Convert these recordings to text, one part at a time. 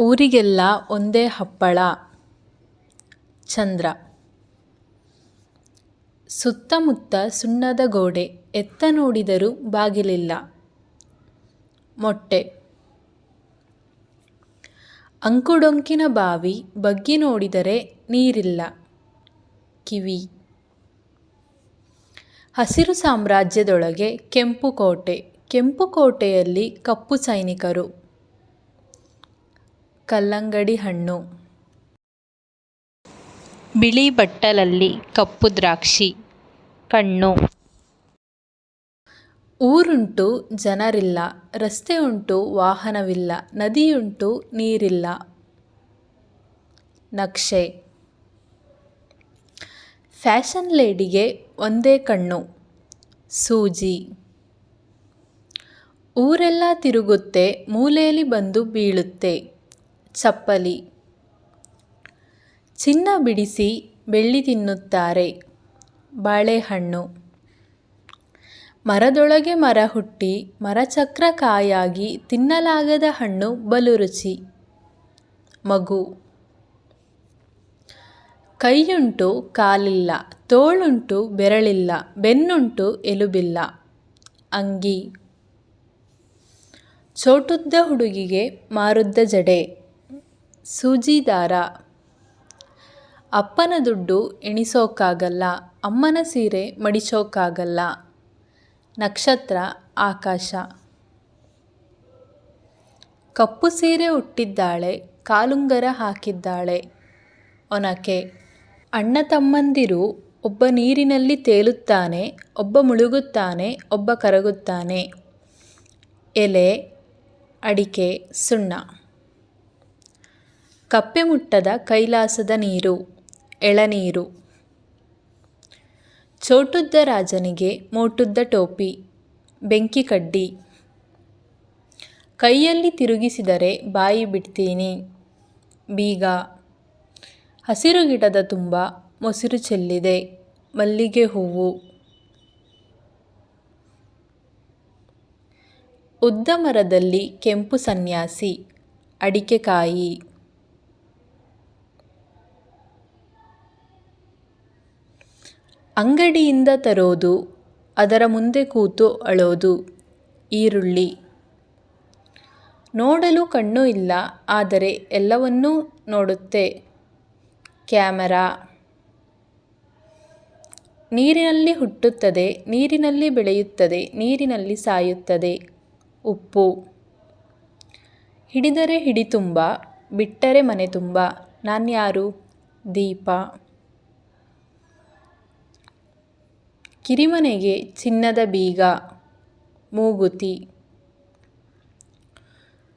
ಊರಿಗೆಲ್ಲ ಒಂದೇ ಹಪ್ಪಳ. ಚಂದ್ರ. ಸುತ್ತಮುತ್ತ ಸುಣ್ಣದ ಗೋಡೆ, ಎತ್ತ ನೋಡಿದರೂ ಬಾಗಿಲಿಲ್ಲ. ಮೊಟ್ಟೆ. ಅಂಕುಡೊಂಕಿನ ಬಾವಿ, ಬಗ್ಗಿ ನೋಡಿದರೆ ನೀರಿಲ್ಲ. ಕಿವಿ. ಹಸಿರು ಸಾಮ್ರಾಜ್ಯದೊಳಗೆ ಕೆಂಪು ಕೋಟೆ. ಕೆಂಪು ಕೋಟೆಯಲ್ಲಿ ಕಪ್ಪು ಸೈನಿಕರು. ಕಲ್ಲಂಗಡಿ ಹಣ್ಣು. ಬಿಳಿ ಬಟ್ಟಲಲ್ಲಿ ಕಪ್ಪು ದ್ರಾಕ್ಷಿ ಕಣ್ಣು. ಊರುಂಟು ಜನರಿಲ್ಲ ರಸ್ತೆ ಉಂಟು ವಾಹನವಿಲ್ಲ ನದಿಯುಂಟು ನೀರಿಲ್ಲ. ನಕ್ಷೆ. ಫ್ಯಾಷನ್ ಲೇಡಿಗೆ ಒಂದೇ ಕಣ್ಣು ಸೂಜಿ. ಊರೆಲ್ಲ ತಿರುಗುತ್ತೆ ಮೂಲೆಯಲ್ಲಿ ಬಂದು ಬೀಳುತ್ತೆ. ಚಪ್ಪಲಿ. ಚಿನ್ನ ಬಿಡಿಸಿ ಬೆಳ್ಳಿ ತಿನ್ನುತ್ತಾರೆ. ಬಾಳೆಹಣ್ಣು. ಮರದೊಳಗೆ ಮರ ಹುಟ್ಟಿ ಮರಚಕ್ರ ಕಾಯಾಗಿ ತಿನ್ನಲಾಗದ ಹಣ್ಣು ಬಲು ರುಚಿ ಮಗು. ಕೈಯುಂಟು ಕಾಲಿಲ್ಲ, ತೋಳುಂಟು ಬೆರಳಿಲ್ಲ, ಬೆನ್ನುಂಟು ಎಲುಬಿಲ್ಲ. ಅಂಗಿ. ಚೋಟುದ್ದ ಹುಡುಗಿಗೆ ಮಾರುದ್ದ ಜಡೆ. ಸೂಜಿ ದಾರ ಅಪ್ಪನ ದುಡ್ಡು ಎಣಿಸೋಕ್ಕಾಗಲ್ಲ ಅಮ್ಮನ ಸೀರೆ ಮಡಿಸೋಕ್ಕಾಗಲ್ಲ ನಕ್ಷತ್ರ, ಆಕಾಶ. ಕಪ್ಪು ಸೀರೆ ಉಟ್ಟಿದ್ದಾಳೆ, ಕಾಲುಂಗರ ಹಾಕಿದ್ದಾಳೆ. ಒನಕೆ. ಅಣ್ಣ ತಮ್ಮಂದಿರು ಒಬ್ಬ ನೀರಿನಲ್ಲಿ ತೇಲುತ್ತಾನೆ, ಒಬ್ಬ ಮುಳುಗುತ್ತಾನೆ, ಒಬ್ಬ ಕರಗುತ್ತಾನೆ. ಎಲೆ, ಅಡಿಕೆ, ಸುಣ್ಣ. ಕಪ್ಪೆ ಮುಟ್ಟದ ಕೈಲಾಸದ ನೀರು, ಎಳನೀರು. ಚೋಟುದ್ದ ರಾಜನಿಗೆ ಮೋಟುದ್ದ ಟೋಪಿ, ಬೆಂಕಿ ಕಡ್ಡಿ. ಕೈಯಲ್ಲಿ ತಿರುಗಿಸಿದರೆ ಬಾಯಿ ಬಿಡ್ತೀನಿ. ಬೀಗ. ಹಸಿರು ಗಿಡದ ತುಂಬ, ಮೊಸಿರು ಚೆಲ್ಲಿದೆ, ಮಲ್ಲಿಗೆ ಹೂವು. ಉದ್ದ ಮರದಲ್ಲಿ ಕೆಂಪು ಸನ್ಯಾಸಿ ಅಡಿಕೆಕಾಯಿ ಅಂಗಡಿಯಿಂದ ತರೋದು, ಅದರ ಮುಂದೆ ಕೂತು ಅಳೋದು, ಈರುಳ್ಳಿ. ನೋಡಲು ಕಣ್ಣು ಇಲ್ಲ, ಆದರೆ ಎಲ್ಲವನ್ನೂ ನೋಡುತ್ತೆ. ಕ್ಯಾಮರಾ. ನೀರಿನಲ್ಲಿ ಹುಟ್ಟುತ್ತದೆ, ನೀರಿನಲ್ಲಿ ಬೆಳೆಯುತ್ತದೆ, ನೀರಿನಲ್ಲಿ ಸಾಯುತ್ತದೆ. ಉಪ್ಪು. ಹಿಡಿದರೆ ಹಿಡಿ ತುಂಬ, ಬಿಟ್ಟರೆ ಮನೆ ತುಂಬ. ನಾನ್ಯಾರು? ದೀಪ. ಕಿರಿಮನೆಗೆ ಚಿನ್ನದ ಬೀಗ, ಮೂಗುತಿ.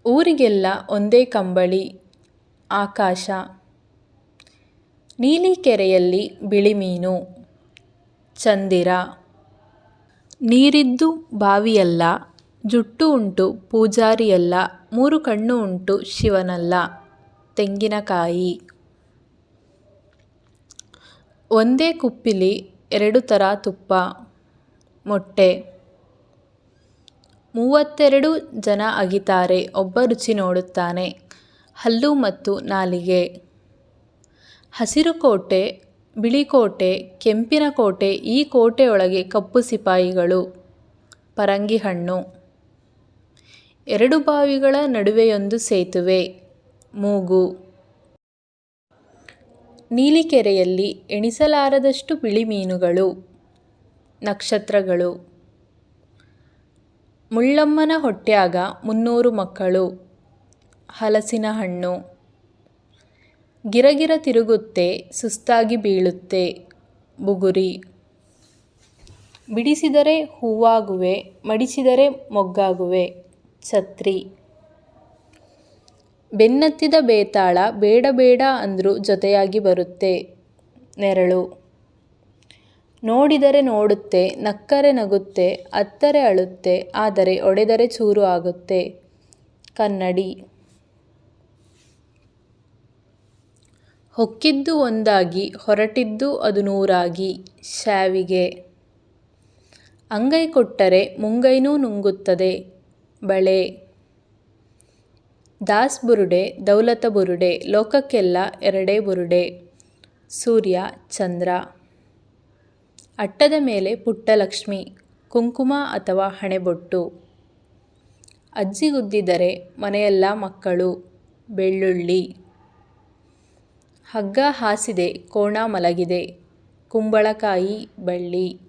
ಊರಿಗೆಲ್ಲ ಒಂದೇ ಕಂಬಳಿ, ಆಕಾಶ. ನೀಲಿ ಕೆರೆಯಲ್ಲಿ ಬಿಳಿ ಮೀನು ಚಂದಿರ. ನೀರಿದ್ದು ಬಾವಿಯಲ್ಲ, ಜುಟ್ಟು ಉಂಟು ಪೂಜಾರಿಯಲ್ಲ, ಮೂರು ಕಣ್ಣು ಉಂಟು ಶಿವನಲ್ಲ, ತೆಂಗಿನಕಾಯಿ. ಒಂದೇ ಕುಪ್ಪಿಲಿ ಎರಡು ಥರ ತುಪ್ಪ, ಮೊಟ್ಟೆ. ಮೂವತ್ತೆರಡು ಜನ ಅಗಿತಾರೆ, ಒಬ್ಬ ರುಚಿ ನೋಡುತ್ತಾನೆ, ಹಲ್ಲು ಮತ್ತು ನಾಲಿಗೆ. ಹಸಿರು ಕೋಟೆ, ಬಿಳಿ ಕೋಟೆ, ಕೆಂಪಿನ ಕೋಟೆ, ಈ ಕೋಟೆಯೊಳಗೆ ಕಪ್ಪು ಸಿಪಾಯಿಗಳು, ಪರಂಗಿ ಹಣ್ಣು. ಎರಡು ಬಾವಿಗಳ ನಡುವೆಯೊಂದು ಸೇತುವೆ, ಮೂಗು. ನೀಲಿಕೆರೆಯಲ್ಲಿ ಎಣಿಸಲಾರದಷ್ಟು ಬಿಳಿ ಮೀನುಗಳು ನಕ್ಷತ್ರಗಳು. ಮುಳ್ಳಮ್ಮನ ಹೊಟ್ಯಾಗ ಮುನ್ನೂರು ಮಕ್ಕಳು, ಹಲಸಿನ ಹಣ್ಣು. ಗಿರಗಿರ ತಿರುಗುತ್ತೆ, ಸುಸ್ತಾಗಿ ಬೀಳುತ್ತೆ, ಬುಗುರಿ. ಬಿಡಿಸಿದರೆ ಹೂವಾಗುವೆ, ಮಡಿಸಿದರೆ ಮೊಗ್ಗಾಗುವೆ, ಛತ್ರಿ. ಬೆನ್ನತ್ತಿದ ಬೇತಾಳ ಬೇಡ ಬೇಡ ಅಂದರೂ ಜೊತೆಯಾಗಿ ಬರುತ್ತೆ. ನೆರಳು. ನೋಡಿದರೆ ನೋಡುತ್ತೆ, ನಕ್ಕರೆ ನಗುತ್ತೆ, ಅತ್ತರೆ ಅಳುತ್ತೆ, ಆದರೆ ಒಡೆದರೆ ಚೂರು ಆಗುತ್ತೆ. ಕನ್ನಡಿ. ಹೊಕ್ಕಿದ್ದು ಒಂದಾಗಿ, ಹೊರಟಿದ್ದು ಅದು ನೂರಾಗಿ. ಶಾವಿಗೆ. ಅಂಗೈ ಕೊಟ್ಟರೆ ಮುಂಗೈನೂ ನುಂಗುತ್ತದೆ. ಬಳೆ. ದಾಸ್ ಬುರುಡೆ, ದೌಲತ ಬುರುಡೆ, ಲೋಕಕ್ಕೆಲ್ಲ ಎರಡೇ ಬುರುಡೆ. ಸೂರ್ಯ, ಚಂದ್ರ. ಅಟ್ಟದ ಮೇಲೆ ಪುಟ್ಟಲಕ್ಷ್ಮಿ ಕುಂಕುಮ ಅಥವಾ ಹಣೆಬೊಟ್ಟು. ಅಜ್ಜಿಗುದ್ದಿದರೆ ಮನೆಯೆಲ್ಲ ಮಕ್ಕಳು, ಬೆಳ್ಳುಳ್ಳಿ. ಹಗ್ಗ ಹಾಸಿದೆ, ಕೋಣ ಮಲಗಿದೆ, ಕುಂಬಳಕಾಯಿ, ಬಳ್ಳಿ.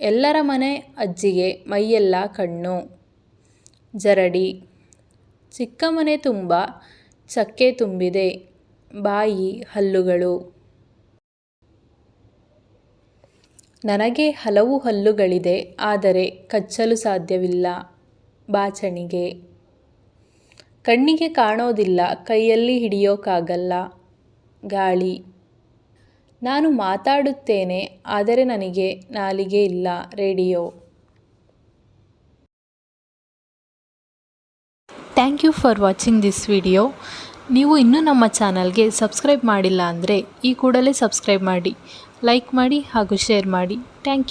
ಎಲ್ಲರ ಮನೆ ಅಜ್ಜಿಗೆ ಮೈಯೆಲ್ಲ ಕಣ್ಣು. ಜರಡಿ. ಚಿಕ್ಕ ಮನೆ ತುಂಬ ಚಕ್ಕೆ ತುಂಬಿದೆ. ಬಾಯಿ ಹಲ್ಲುಗಳು. ನನಗೆ ಹಲವು ಹಲ್ಲುಗಳಿದೆ, ಆದರೆ ಕಚ್ಚಲು ಸಾಧ್ಯವಿಲ್ಲ. ಬಾಚಣಿಗೆ. ಕಣ್ಣಿಗೆ ಕಾಣೋದಿಲ್ಲ, ಕೈಯಲ್ಲಿ ಹಿಡಿಯೋಕ್ಕಾಗಲ್ಲ ಗಾಳಿ. ನಾನು ಮಾತಾಡುತ್ತೇನೆ, ಆದರೆ ನನಗೆ ನಾಲಿಗೆ ಇಲ್ಲ, radio. Thank you for watching this video ನೀವು ಇನ್ನೂ ನಮ್ಮ ಚಾನಲ್ಗೆ ಸಬ್ಸ್ಕ್ರೈಬ್ ಮಾಡಿಲ್ಲ ಅಂದರೆ ಈ ಕೂಡಲೇ ಸಬ್ಸ್ಕ್ರೈಬ್ ಮಾಡಿ ಲೈಕ್ ಮಾಡಿ ಹಾಗೂ ಶೇರ್ ಮಾಡಿ. Thank you